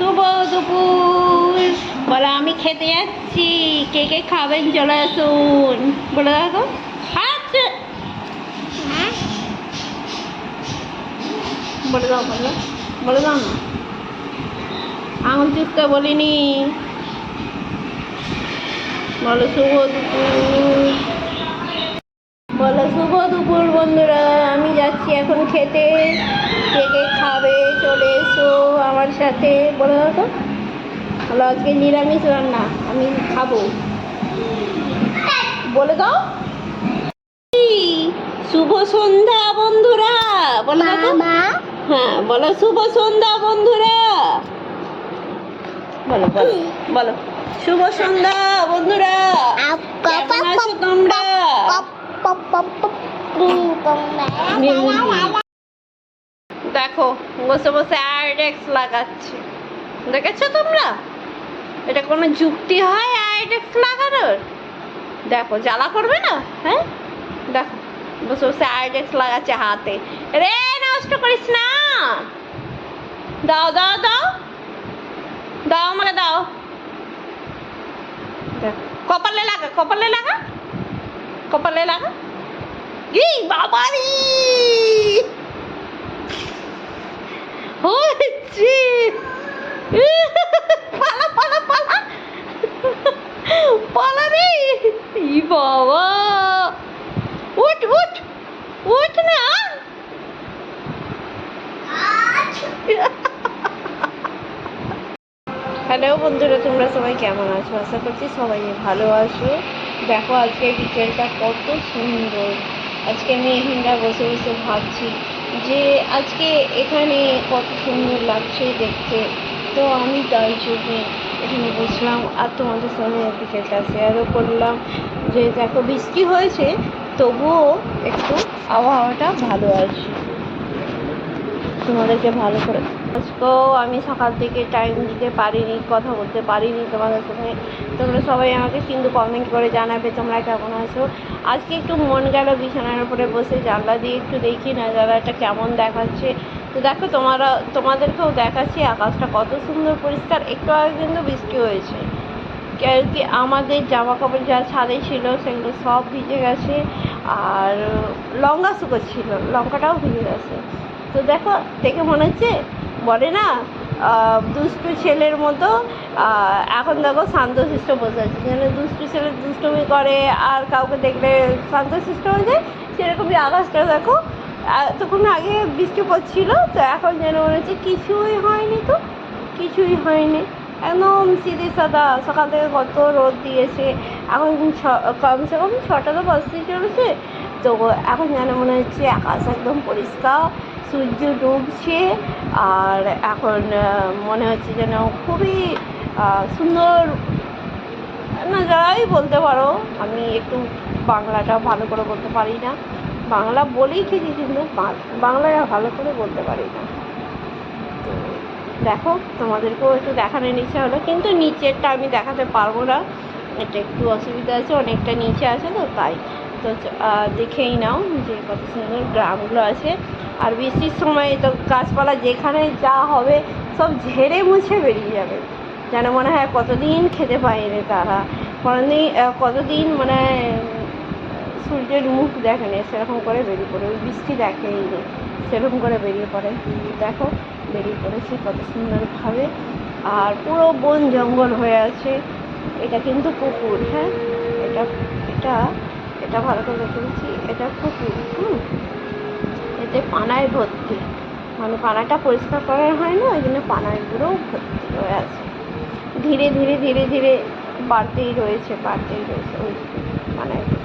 শুভ দুপুর। বলো, আমি খেতে যাচ্ছি। কে কে খাবেন? চলে আসুন। বলে দেখো খাচ্ছে বলে দাও, বলে বলে দাও না। আঙুল চুপতে বলিনি। বলো, শুভ দুপুর। বলো শুভ দুপুর বন্ধুরা। আমি যাচ্ছি এখন খেতে। কে কে খাবে চলে এসো আমার সাথে। বলে দাও তো। বলো আজকে নিরামিষ রান্না আমি খাব। বলে দাও। শুভ সন্ধ্যা বন্ধুরা। বলে দাও হ্যাঁ বলো শুভ সন্ধ্যা বন্ধুরা। বলো বলো বলো। শুভ সন্ধ্যা বন্ধুরা। কেমন আছো তোমরা? দেখো, বসে বসে আইডেক্স লাগাচ্ছে। দেখেছ তোমরা? এটা কোনো যুক্তি হয় আইডেক্স লাগানোর? দেখো, জ্বালা করবে না? হ্যাঁ? দেখো, বসে বসে আইডেক্স লাগাচ্ছে হাতে। রে, নষ্ট করিস না! দাও দাও দাও। দাও আমাকে দাও। কপালে লাগা কপালে লাগা। কপালে লাগা? ই বাবারি! হচ্ছে। পালা পালা পালা। পালা রে। ই বাবা। উঠ উঠ উঠ না। হ্যালো বন্ধুরা, তোমরা সবাই কেমন আছো? আশা করছি সবাই ভালো আছো। দেখো আজকে বিকেলটা কত সুন্দর। আজকে আমি এখানটা বসে বসে ভাবছি যে আজকে এখানে কত সুন্দর লাগছে দেখতে। তো আমি তাই জন্যে এখানে বসলাম আর তোমাদের সঙ্গে বিকেলটা শেয়ারও করলাম। যে দেখো বৃষ্টি হয়েছে, তবুও একটু আবহাওয়াটা ভালো আছে। তোমাদেরকে ভালো করে আজকেও আমি সকাল থেকে টাইম দিতে পারিনি, কথা বলতে পারিনি তোমাদের সাথে। তোমরা সবাই আমাকে কিন্তু কমেন্ট করে জানাবে তোমরা কেমন আছো। আজকে একটু মন গেল বিছানার উপরে বসে, জানলা দিয়ে একটু দেখি না জানলাটা কেমন দেখাচ্ছে। তো দেখো তোমরা, তোমাদেরকেও দেখাচ্ছি, আকাশটা কত সুন্দর পরিষ্কার। একটু আগে কিন্তু বৃষ্টি হয়েছে। কি আমাদের জামা কাপড় যা ছাদে ছিল সেগুলো সব ভিজে গেছে। আর লঙ্কা শুকোচ্ছিল, লঙ্কাটাও ভিজে গেছে। তো দেখো, দেখে মনে হচ্ছে, বলে না দুষ্টু ছেলের মতো এখন দেখো শান্তশিষ্ট বসে আছে। যেন দুষ্টু ছেলে দুষ্টুমি করে, আর কাউকে দেখলে শান্তশিষ্ট হয়ে যায়, সেরকমই আকাশটা দেখো। তখন আগে বৃষ্টি পড়ছিল, তো এখন যেন মনে হচ্ছে কিছুই হয়নি তো, কিছুই হয়নি। একদম সিধে সাদা, সকাল থেকে কত রোদ দিয়েছে। এখন কমসে কম ছটা তো বাজতে চলেছে। তো এখন যেন মনে হচ্ছে আকাশ একদম পরিষ্কার সূর্য ডুবছে আর এখন মনে হচ্ছে যেন খুবই সুন্দর, না যারাই বলতে পারো, আমি একটু বাংলাটা ভালো করে বলতে পারি না। বাংলা বলেই খেয়েছি কিন্তু বাংলাটা ভালো করে বলতে পারি না। তো দেখো, তোমাদেরকেও একটু দেখানোর ইচ্ছা হলো, কিন্তু নিচেরটা আমি দেখাতে পারব না। এটা একটু অসুবিধা আছে, অনেকটা নিচে আছে তো, তাই। তো দেখেই নাও যে কত সুন্দর গ্রামগুলো আছে। আর বৃষ্টির সময় তো গাছপালা যেখানে যা হবে সব ঝেড়ে মুছে বেরিয়ে যাবে। যেন মনে হয় কতদিন খেতে পায়নি তারা। কোনোদিন কতদিন মানে সূর্যের মুখ দেখেনি সেরকম করে বেরিয়ে পড়ে। বৃষ্টি দেখেই নি সেরকম করে বেরিয়ে পড়ে। দেখো, বেরিয়ে পড়েছে কত সুন্দরভাবে। আর পুরো বন জঙ্গল হয়ে আছে। এটা কিন্তু পুকুর হ্যাঁ? এটা এটা এটা ভালো করে দেখেছি এটা পুকুর, হুম? এতে পানায় ভর্তি। মানে পানাটা পরিষ্কার করা হয় না, ওই জন্য পানাগুলো ভর্তি হয়ে আছে। ধীরে ধীরে ধীরে ধীরে বাড়তেই রয়েছে বাড়তেই রয়েছে ওই পানায়